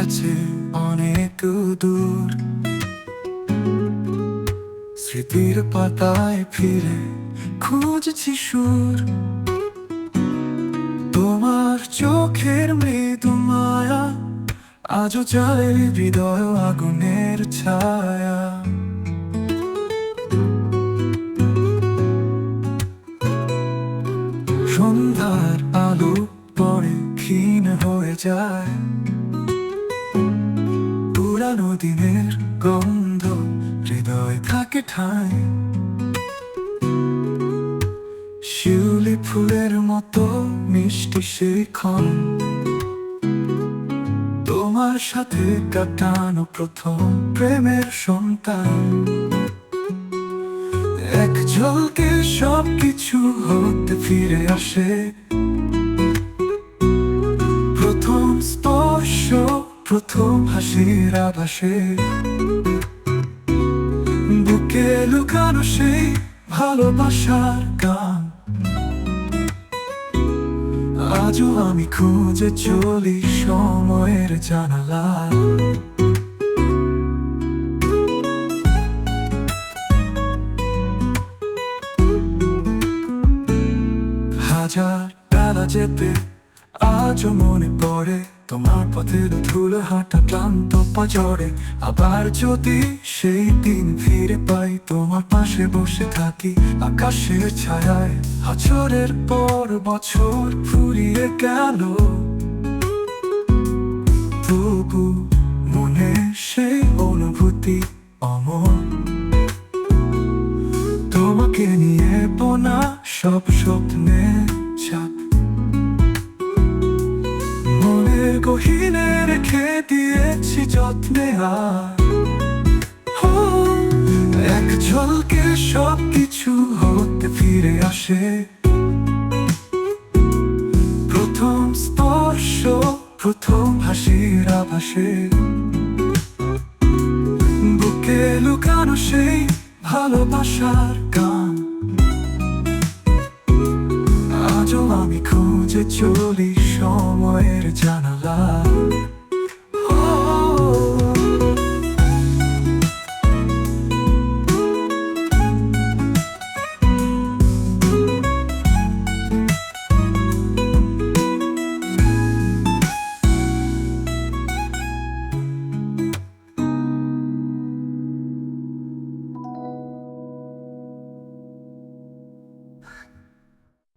আছে অনেক দূর। স্মৃতির পাতায় ফিরে খুঁজছি সুর। তোমার চোখের মৃদু মায়া আজও চায় হৃদয় আগুনের ছায়া। সন্ধ্যার আলো পরে ক্ষীণ হয়ে যায়। পুরানো দিনের গন্ধ হৃদয় থাকে ঠাঁই। শিউলি ফুলের মতো মিষ্টি সেই ক্ষণ। তোমার সাথে কাটানো প্রথম প্রেমের সন্তান। এক ঝলকে সব কিছু হতে ফিরে আসে। হাসির আভাসে বুকে লুকানো সেই ভালোবাসার গান। আজও আমি খুঁজে চলি সময়ের জানালা। হাজার বেলা যেতে আজও মনে পড়ে। তোমার পথের ধুলো হাঁটা ক্লান্ত পাজরে আবার যদি সেই দিন ফিরে পাই, তোমার পাশে বসে থাকি আকাশের ছায়ায়। হাছরের পর বছর ফুরিয়ে গেল। তবু মনে সেই অনুভূতি অমর। তোমাকে নিয়ে বোনা সব স্বপ্নে। গহিনে রেখে দিয়েছি যত্নে আর। এক ঝলকে সব কিছু হতে ফিরে আসে। প্রথম স্পর্শ, প্রথম হাসির আভাসে। বুকে লুকানো সেই ভালোবাসার গান। আমি খুঁজে চলি সময়ের জানালা।